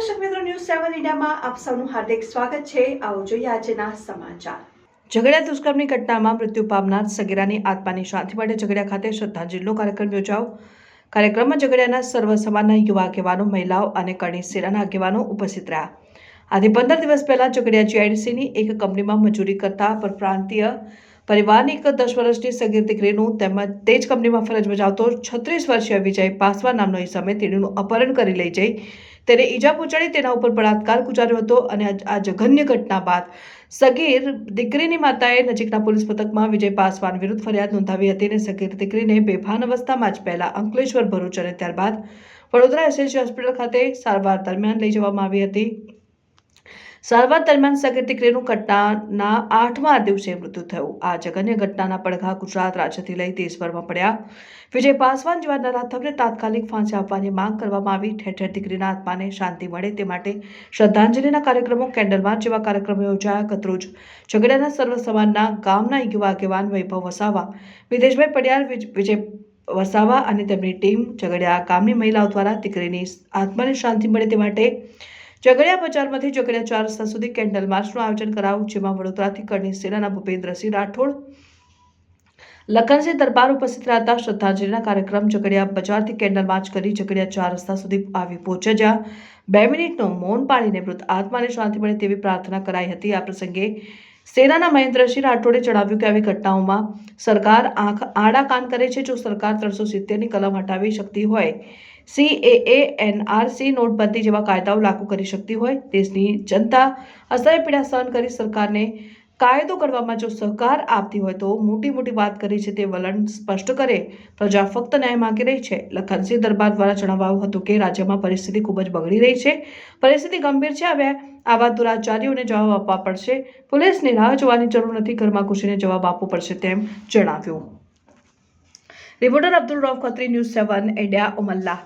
સેવન ઇન્ડિયામાં આપ સૌનું હાર્દિક સ્વાગત છે. આવો જોઈએ આજના સમાચાર. ઝઘડિયા દુષ્કર્મની ઘટનામાં મૃત્યુ પામનાર સગીરાની આત્માની શાંતિ માટે ઝઘડિયા ખાતે શ્રદ્ધાંજલિનો કાર્યક્રમ યોજાયો. કાર્યક્રમમાં ઝઘડિયાના સર્વ સમાજના યુવા આગેવાનો, મહિલાઓ અને કરણી સેનાના આગેવાનો ઉપસ્થિત રહ્યા. આથી પંદર દિવસ પહેલા ઝઘડિયા જીઆઈડીસીની એક કંપનીમાં મજૂરી કરતા પરપ્રાંતીય પરિવારની એક દસ વર્ષની સગીર દીકરીનું તેમજ તે જ કંપનીમાં ફરજ બજાવતો છત્રીસ વર્ષીય વિજય પાસવાન નામનો ઇસમે તેણીનું અપહરણ કરી લઈ જઈ. તેને ઈજા પહોંચાડી તેના ઉપર બળાત્કાર ગુજાર્યો હતો અને આ આ જઘન્ય ઘટના બાદ સગીર દીકરીની માતાએ નજીકના પોલીસ મથકમાં વિજય પાસવાન વિરુદ્ધ ફરિયાદ નોંધાવી હતી અને સગીર દીકરીને બેભાન અવસ્થામાં જ પહેલા અંકલેશ્વર ભરૂચ અને ત્યારબાદ વડોદરા એસએસજી હોસ્પિટલ ખાતે સારવાર દરમિયાન લઈ જવામાં આવી હતી. સારવાર દરમિયાન સગીર દીકરીનું ઘટનાના આઠમા દિવસે મૃત્યુ થયું. આ જઘન્ય ઘટનાના પડઘા ગુજરાત રાજ્યથી લઈ દેશભરમાં પડ્યા. વિજય પાસવાન જેવા નરાધમને તાત્કાલિક ફાંસી આપવાની માંગ કરવામાં આવી. ઠેર ઠેર દીકરીના આત્માને શાંતિ મળે તે માટે શ્રદ્ધાંજલિના કાર્યક્રમો કેન્ડલમાર્ચ જેવા કાર્યક્રમો યોજાયા. કતરોજ ઝઘડાના સર્વ સમાજના ગામના યુવા આગેવાન વૈભવ વસાવા વિદેશભાઈ પડિયાર વિજ- વિજય વસાવા અને તેમની ટીમ ઝઘડિયા ગામની મહિલાઓ દ્વારા દીકરીની આત્માને શાંતિ મળે તે માટે ઝઘડિયા બજારમાંથી ઝઘડિયા ચાર રસ્તા સુધી કેન્ડલ માર્ચનું આયોજન કરાવ્યું જેમાં વડોદરાથી કરણી સેનાના ભૂપેન્દ્રસિંહ રાઠોડ, લખનસિંહ દરબાર ઉપસ્થિત રહેતા શ્રદ્ધાંજલિના કાર્યક્રમ ઝઘડિયા બજારથી કેન્ડલ માર્ચ કરી ઝઘડિયા ચાર રસ્તા સુધી આવી પહોંચ્યા. જ્યાં બે મિનિટનું મૌન પાળીને મૃત આત્માને શાંતિ મળે તેવી પ્રાર્થના કરાઈ હતી. આ પ્રસંગે સેનાના મહેન્દ્રસિંહ રાઠોડે જણાવ્યું કે આવી ઘટનાઓમાં સરકાર આંખ આડા કાન કરે છે. જો સરકાર ત્રણસો સિત્તેરની કલમ હટાવી શકતી હોય સીએએ એનઆરસી નોટબંધી જેવા કાયદાઓ લાગુ કરી શકતી હોય, દેશની જનતા અસહ્ય પીડા સહન કરી સરકારને કાયદો કરવામાં જો સહકાર આપતી હોય તો મોટી મોટી વાત કરી છે તે વલણ સ્પષ્ટ કરે. પ્રજા ફક્ત ન્યાય માંગી રહી છે. લખનસિંહ દરબાર દ્વારા જણાવાયું હતું કે રાજ્યમાં પરિસ્થિતિ ખૂબ જ બગડી રહી છે. પરિસ્થિતિ ગંભીર છે હવે. આવા દુરાચારીઓને જવાબ આપવા પડશે. પોલીસને રાહ જોવાની જરૂર નથી. ઘરમાં ઘૂસીને જવાબ આપવો પડશે તેમ જણાવ્યું. Reporter Abdul Rauf Khatri, news seven India Umalla.